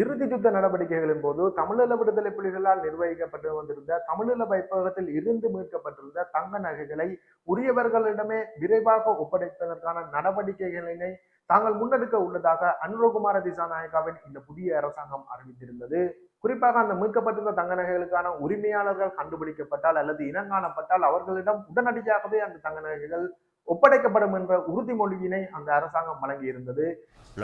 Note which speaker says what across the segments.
Speaker 1: இறுதி யுத்த நடவடிக்கைகளின் போது தமிழீழ விடுதலை புலிகளால் நிர்வகிக்கப்பட்டு வந்திருந்த தமிழீழ வைப்பகத்தில் இருந்து மீட்கப்பட்டிருந்த தங்க நகைகளை உரியவர்களிடமே விரைவாக ஒப்படைப்பதற்கான நடவடிக்கைகளினை தாங்கள் முன்னெடுக்க உள்ளதாக அனுரகுமார நாயக்காவின் இந்த புதிய அரசாங்கம் அறிவித்திருந்தது குறிப்பாக அந்த மீட்கப்பட்டிருந்த தங்க நகைகளுக்கான உரிமையாளர்கள் கண்டுபிடிக்கப்பட்டால் அல்லது இனங்காணப்பட்டால் அவர்களிடம் உடனடியாகவே அந்த தங்க நகைகள் ஒப்படைக்கப்படும் என்ற உறுதிமொழியினை அந்த அரசாங்கம் வழங்கி இருந்தது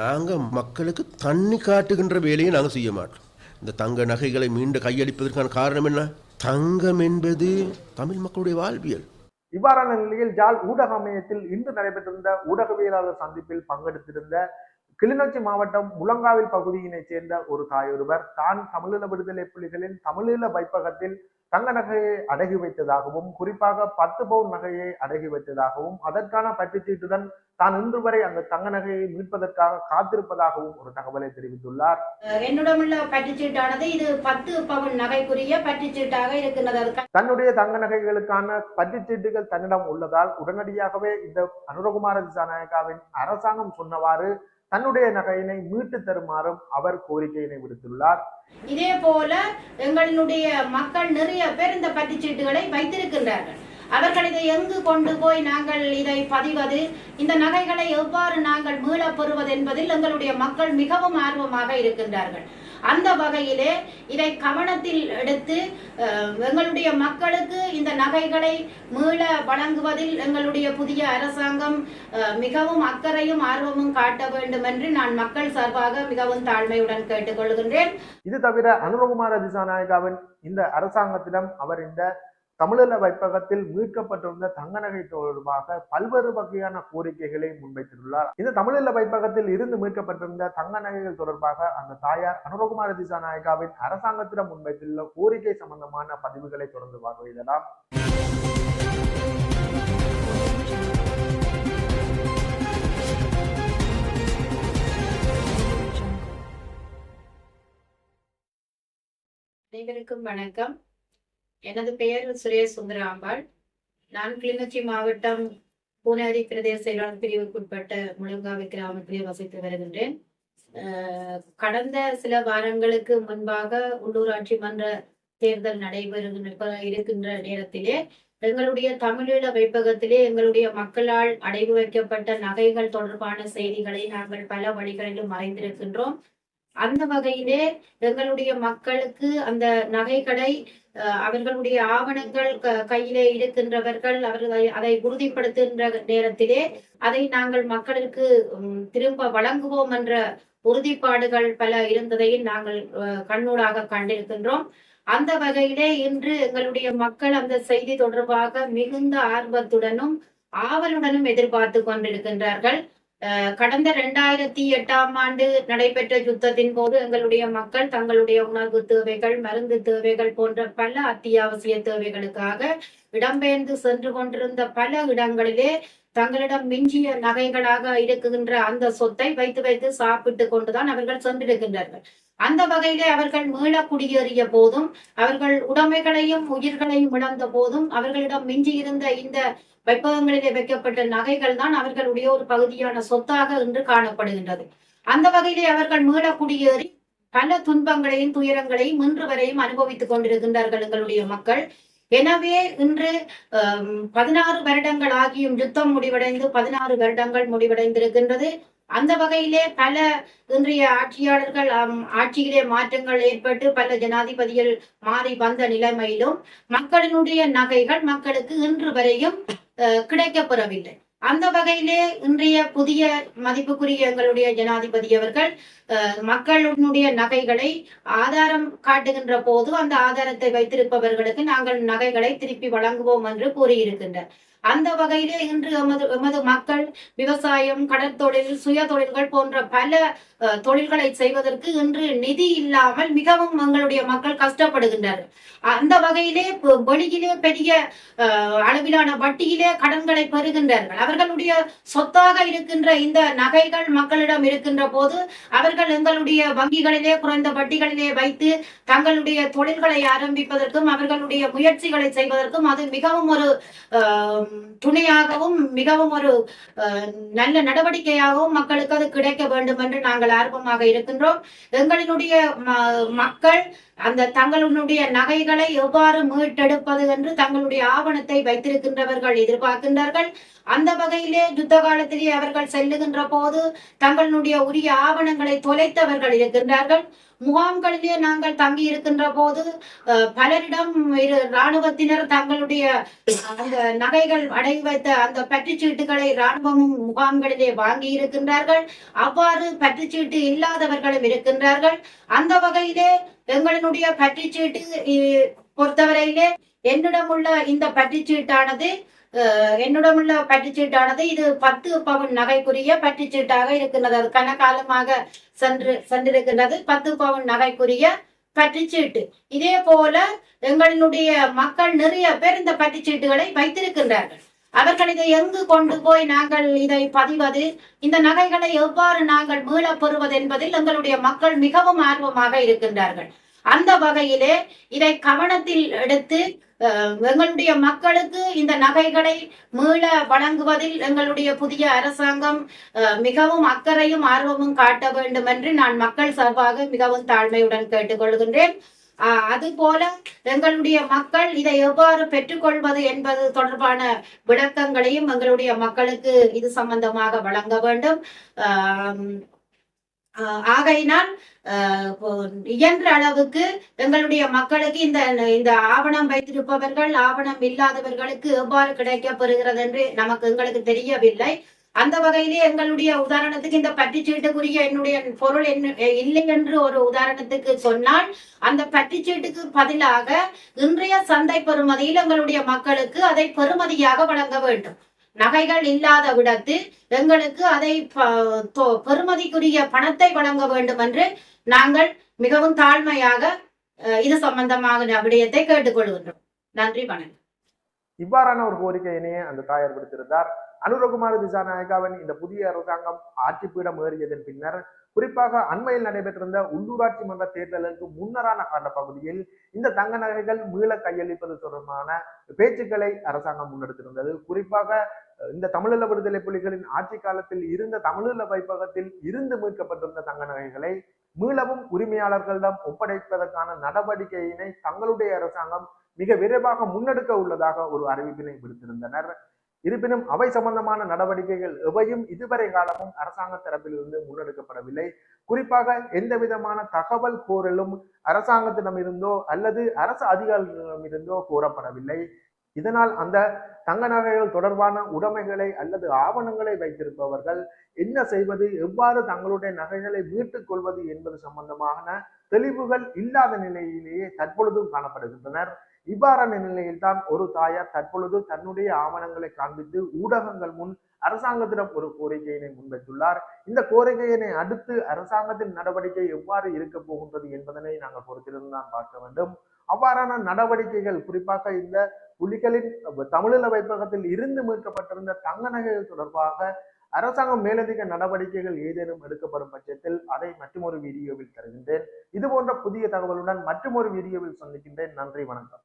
Speaker 2: நாங்கள் மக்களுக்கு தண்ணி காட்டுகின்ற வேலையை நாங்கள் செய்ய மாட்டோம் இந்த தங்க நகைகளை மீண்டு கையளிப்பதற்கான காரணம் என்ன தங்கம் என்பது தமிழ் மக்களுடைய வாழ்வியல்
Speaker 1: இவ்வாறான நிலையில் ஜால் ஊடக அமையத்தில் இன்று நடைபெற்றிருந்த ஊடகவியலாளர் சந்திப்பில் பங்கெடுத்திருந்த கிளிநொச்சி மாவட்டம் முழங்காவில் பகுதியினைச் சேர்ந்த ஒரு தாய் ஒருவர் தான் தமிழீழ விடுதலை புலிகளின் தமிழீழ வைப்பகத்தில் தங்க நகையை அடகி வைத்ததாகவும் குறிப்பாக பத்து பவுன் நகையை அடகி வைத்ததாகவும் அதற்கான பற்றுச்சீட்டுடன் தான் இன்று வரை அந்த தங்க நகையை மீட்பதற்காக காத்திருப்பதாகவும் ஒரு தகவலை தெரிவித்துள்ளார்
Speaker 3: என்னிடம் உள்ள பற்றுச்சீட்டானது இது பத்து பவுன் நகைக்குரிய பற்றுச்சீட்டாக இருக்கின்றது
Speaker 1: தன்னுடைய தங்க நகைகளுக்கான பற்றுச்சீட்டுகள் தன்னிடம் உள்ளதால் உடனடியாகவே இந்த அனுரகுமார திசாநாயக்காவின் அரசாங்கம் சொன்னவாறு தன்னுடைய நகையினை மீட்டு தருமாறும் அவர் கோரிக்கையினை விடுத்துள்ளார்
Speaker 3: இதே போல எங்களினுடைய மக்கள் நிறைய பேர் இந்த பட்டிச்சீட்டுகளை வைத்திருக்கின்றார்கள் அவர்கள் இதை எங்கு கொண்டு போய் நாங்கள் இதை பதிவது இந்த நகைகளை எவ்வாறு நாங்கள் மீளப் பெறுவது என்பதில் எங்களுடைய மக்கள் மிகவும் ஆர்வமாக இருக்கின்றார்கள் அந்த வகையிலே இதை கவனத்தில் எடுத்து எங்களுடைய மக்களுக்கு இந்த நகைகளை மீள வழங்குவதில் எங்களுடைய புதிய அரசாங்கம் மிகவும் அக்கறையும் ஆர்வமும் காட்ட வேண்டும் என்று நான் மக்கள் சார்பாக மிகவும் தாழ்மையுடன் கேட்டுக்கொள்கின்றேன்
Speaker 1: இது தவிர அனுரகுமார் திசாநாயகாவின் இந்த அரசாங்கத்திடம் அவர் இந்த தமிழீழ வைப்பகத்தில் மீட்கப்பட்டிருந்த தங்க நகை தொடர்பாக பல்வேறு வகையான கோரிக்கைகளை முன்வைத்துள்ளார் இந்த தமிழீழ வைப்பகத்தில் இருந்து மீட்கப்பட்டிருந்த தங்க நகைகள் தொடர்பாக அந்த தாயார் அனுரகுமார திசாநாயகாவின் அரசாங்கத்திடம் முன்வைத்துள்ள கோரிக்கை சம்பந்தமான பதிவுகளை தொடர்ந்து பார்வையிடலாம்
Speaker 4: அனைவருக்கும் வணக்கம் எனது பெயர் சுரேஷ் அம்பாள் நான் கிளிநொச்சி மாவட்டம் பூனேரி பிரதேச செயலாளர் பிரிவுக்குட்பட்ட முழங்காவை கிராமத்திலே வசித்து வருகின்றேன் கடந்த சில வாரங்களுக்கு முன்பாக உள்ளூராட்சி மன்ற தேர்தல் நடைபெறுகின்ற இருக்கின்ற நேரத்திலே எங்களுடைய தமிழீழ வைப்பகத்திலே எங்களுடைய மக்களால் அடைவு வைக்கப்பட்ட நகைகள் தொடர்பான செய்திகளை நாங்கள் பல வழிகளிலும் மறைந்திருக்கின்றோம் அந்த வகையிலே எங்களுடைய மக்களுக்கு அந்த நகைகளை அவர்களுடைய ஆவணங்கள் கையிலே இருக்கின்றவர்கள் அவர்கள் அதை உறுதிப்படுத்துகின்ற நேரத்திலே அதை நாங்கள் மக்களுக்கு திரும்ப வழங்குவோம் என்ற உறுதிப்பாடுகள் பல இருந்ததையும் நாங்கள் கண்ணூடாக கண்டிருக்கின்றோம் அந்த வகையிலே இன்று எங்களுடைய மக்கள் அந்த செய்தி தொடர்பாக மிகுந்த ஆர்வத்துடனும் ஆவலுடனும் எதிர்பார்த்து கொண்டிருக்கின்றார்கள் கடந்த இரண்டாயிரத்தி எட்டாம் ஆண்டு நடைபெற்ற யுத்தத்தின் போது எங்களுடைய மக்கள் தங்களுடைய உணவு தேவைகள் மருந்து தேவைகள் போன்ற பல அத்தியாவசிய தேவைகளுக்காக இடம்பெயர்ந்து சென்று கொண்டிருந்த பல இடங்களிலே தங்களிடம் மிஞ்சிய நகைகளாக இருக்குகின்ற அந்த சொத்தை வைத்து வைத்து சாப்பிட்டு கொண்டுதான் அவர்கள் சென்றிருக்கின்றார்கள் அந்த வகையிலே அவர்கள் மீள குடியேறிய போதும் அவர்கள் உடைமைகளையும் உயிர்களையும் இழந்த போதும் அவர்களிடம் மிஞ்சி இருந்த இந்த வைப்பகங்களிலே வைக்கப்பட்ட நகைகள் தான் அவர்களுடைய ஒரு பகுதியான சொத்தாக இன்று காணப்படுகின்றது அந்த வகையிலே அவர்கள் மீள குடியேறி பல துன்பங்களையும் துயரங்களையும் இன்று வரையும் அனுபவித்துக் கொண்டிருக்கின்றார்கள் எங்களுடைய மக்கள் எனவே இன்று பதினாறு வருடங்கள் ஆகியும் யுத்தம் முடிவடைந்து பதினாறு வருடங்கள் முடிவடைந்திருக்கின்றது அந்த வகையிலே பல இன்றைய ஆட்சியாளர்கள் ஆட்சியிலே மாற்றங்கள் ஏற்பட்டு பல ஜனாதிபதிகள் மாறி வந்த நிலைமையிலும் மக்களினுடைய நகைகள் மக்களுக்கு இன்று வரையும் கிடைக்கப்பெறவில்லை அந்த வகையிலே இன்றைய புதிய மதிப்புக்குரிய எங்களுடைய ஜனாதிபதி அவர்கள் மக்களுடைய நகைகளை ஆதாரம் காட்டுகின்ற போது அந்த ஆதாரத்தை வைத்திருப்பவர்களுக்கு நாங்கள் நகைகளை திருப்பி வழங்குவோம் என்று கூறியிருக்கின்றனர் அந்த வகையிலே இன்று எமது எமது மக்கள் விவசாயம் கடற்தொழில் சுய தொழில்கள் போன்ற பல தொழில்களை செய்வதற்கு இன்று நிதி இல்லாமல் மிகவும் எங்களுடைய மக்கள் கஷ்டப்படுகின்றனர் அந்த வகையிலே வெளியிலே பெரிய அளவிலான வட்டியிலே கடன்களை பெறுகின்றார்கள் அவர்களுடைய சொத்தாக இருக்கின்ற இந்த நகைகள் மக்களிடம் இருக்கின்ற போது அவர்கள் எங்களுடைய வங்கிகளிலே குறைந்த வட்டிகளிலே வைத்து தங்களுடைய தொழில்களை ஆரம்பிப்பதற்கும் அவர்களுடைய முயற்சிகளை செய்வதற்கும் அது மிகவும் ஒரு துணையாகவும் மிகவும் ஒரு நல்ல நடவடிக்கையாகவும் மக்களுக்கு அது கிடைக்க வேண்டும் என்று நாங்கள் ஆர்வமாக இருக்கின்றோம் எங்களினுடைய மக்கள் அந்த தங்களுடைய நகைகளை எவ்வாறு மீட்டெடுப்பது என்று தங்களுடைய ஆவணத்தை வைத்திருக்கின்றவர்கள் எதிர்பார்க்கின்றார்கள் அந்த வகையிலே யுத்த காலத்திலே அவர்கள் செல்லுகின்ற போது தங்களுடைய உரிய ஆவணங்களை தொலைத்தவர்கள் இருக்கின்றார்கள் முகாம்களிலே நாங்கள் தங்கி இருக்கின்ற போது பலரிடம் இரு இராணுவத்தினர் தங்களுடைய அந்த நகைகள் அடங்கி வைத்த அந்த பற்றுச்சீட்டுகளை இராணுவமும் முகாம்களிலே வாங்கி இருக்கின்றார்கள் அவ்வாறு பற்றுச்சீட்டு இல்லாதவர்களும் இருக்கின்றார்கள் அந்த வகையிலே எங்களுடைய பட்டிச்சீட்டு பொறுத்தவரையிலே என்னிடமுள்ள இந்த பற்றிச்சீட்டானது என்னிடமுள்ள பற்றுச்சீட்டானது இது பத்து பவுன் நகைக்குரிய பற்றுச்சீட்டாக இருக்கின்றது அது கனகாலமாக சென்று சென்றிருக்கின்றது பத்து பவுன் நகைக்குரிய பற்றுச்சீட்டு இதே போல எங்களினுடைய மக்கள் நிறைய பேர் இந்த பட்டிச்சீட்டுகளை வைத்திருக்கின்றார்கள் அவர்கள் இதை எங்கு கொண்டு போய் நாங்கள் இதை பதிவது இந்த நகைகளை எவ்வாறு நாங்கள் மீளப் பெறுவது என்பதில் எங்களுடைய மக்கள் மிகவும் ஆர்வமாக இருக்கின்றார்கள் அந்த வகையிலே இதை கவனத்தில் எடுத்து எங்களுடைய மக்களுக்கு இந்த நகைகளை மீள வழங்குவதில் எங்களுடைய புதிய அரசாங்கம் மிகவும் அக்கறையும் ஆர்வமும் காட்ட வேண்டும் என்று நான் மக்கள் சார்பாக மிகவும் தாழ்மையுடன் கேட்டுக்கொள்கின்றேன் அது போல எங்களுடைய மக்கள் இதை எவ்வாறு பெற்றுக்கொள்வது என்பது தொடர்பான விளக்கங்களையும் எங்களுடைய மக்களுக்கு இது சம்பந்தமாக வழங்க வேண்டும் ஆகையினால் இயன்ற அளவுக்கு எங்களுடைய மக்களுக்கு இந்த இந்த ஆவணம் வைத்திருப்பவர்கள் ஆவணம் இல்லாதவர்களுக்கு எவ்வாறு கிடைக்கப்படுகிறது என்று நமக்கு எங்களுக்கு தெரியவில்லை அந்த வகையிலே எங்களுடைய உதாரணத்துக்கு இந்த பட்டி சீட்டுக்குரிய என்னுடைய பொருள் என்ன இல்லை என்று ஒரு உதாரணத்துக்கு சொன்னால் அந்த பட்டிச்சீட்டுக்கு சீட்டுக்கு பதிலாக இன்றைய சந்தை பெறுமதியில் எங்களுடைய மக்களுக்கு அதை பெறுமதியாக வழங்க வேண்டும் நகைகள் இல்லாத விடத்தில் எங்களுக்கு அதை பெறுமதிக்குரிய பணத்தை வழங்க வேண்டும் என்று நாங்கள் மிகவும் தாழ்மையாக இது சம்பந்தமாக விடயத்தை கேட்டுக்கொள்கின்றோம் நன்றி வணக்கம்
Speaker 1: இவ்வாறான ஒரு கோரிக்கையினையே அந்த தாயார் விடுத்திருந்தார் அனுரகுமார திசாநாயகாவின் இந்த புதிய அரசாங்கம் ஆட்சி பீடம் ஏறியதன் பின்னர் குறிப்பாக அண்மையில் நடைபெற்றிருந்த உள்ளூராட்சி மன்ற தேர்தலுக்கு முன்னரான கால பகுதியில் இந்த தங்க நகைகள் மீள கையளிப்பது தொடர்பான பேச்சுக்களை அரசாங்கம் முன்னெடுத்திருந்தது குறிப்பாக இந்த தமிழீழ விடுதலை புலிகளின் ஆட்சி காலத்தில் இருந்த தமிழீழ வைப்பகத்தில் இருந்து மீட்கப்பட்டிருந்த தங்க நகைகளை மீளவும் உரிமையாளர்களிடம் ஒப்படைப்பதற்கான நடவடிக்கையினை தங்களுடைய அரசாங்கம் மிக விரைவாக முன்னெடுக்க உள்ளதாக ஒரு அறிவிப்பினை விடுத்திருந்தனர் இருப்பினும் அவை சம்பந்தமான நடவடிக்கைகள் எவையும் இதுவரை காலமும் அரசாங்க தரப்பிலிருந்து முன்னெடுக்கப்படவில்லை குறிப்பாக எந்த விதமான தகவல் கோரலும் அரசாங்கத்திடமிருந்தோ அல்லது அரசு அதிகாரிகளிடமிருந்தோ கோரப்படவில்லை இதனால் அந்த தங்க நகைகள் தொடர்பான உடைமைகளை அல்லது ஆவணங்களை வைத்திருப்பவர்கள் என்ன செய்வது எவ்வாறு தங்களுடைய நகைகளை மீட்டுக் கொள்வது என்பது சம்பந்தமான தெளிவுகள் இல்லாத நிலையிலேயே தற்பொழுதும் காணப்படுகின்றனர் இவ்வாறான நிலையில்தான் ஒரு தாயார் தற்பொழுது தன்னுடைய ஆவணங்களை காண்பித்து ஊடகங்கள் முன் அரசாங்கத்திடம் ஒரு கோரிக்கையினை முன்வைத்துள்ளார் இந்த கோரிக்கையினை அடுத்து அரசாங்கத்தின் நடவடிக்கை எவ்வாறு இருக்க போகின்றது என்பதனை நாங்கள் பொறுத்திருந்து தான் பார்க்க வேண்டும் அவ்வாறான நடவடிக்கைகள் குறிப்பாக இந்த புலிகளின் தமிழீழ வைப்பகத்தில் இருந்து மீட்கப்பட்டிருந்த தங்க நகைகள் தொடர்பாக அரசாங்கம் மேலதிக நடவடிக்கைகள் ஏதேனும் எடுக்கப்படும் பட்சத்தில் அதை மற்றொரு வீடியோவில் தருகின்றேன் இது போன்ற புதிய தகவலுடன் மற்றொரு வீடியோவில் சந்திக்கின்றேன் நன்றி வணக்கம்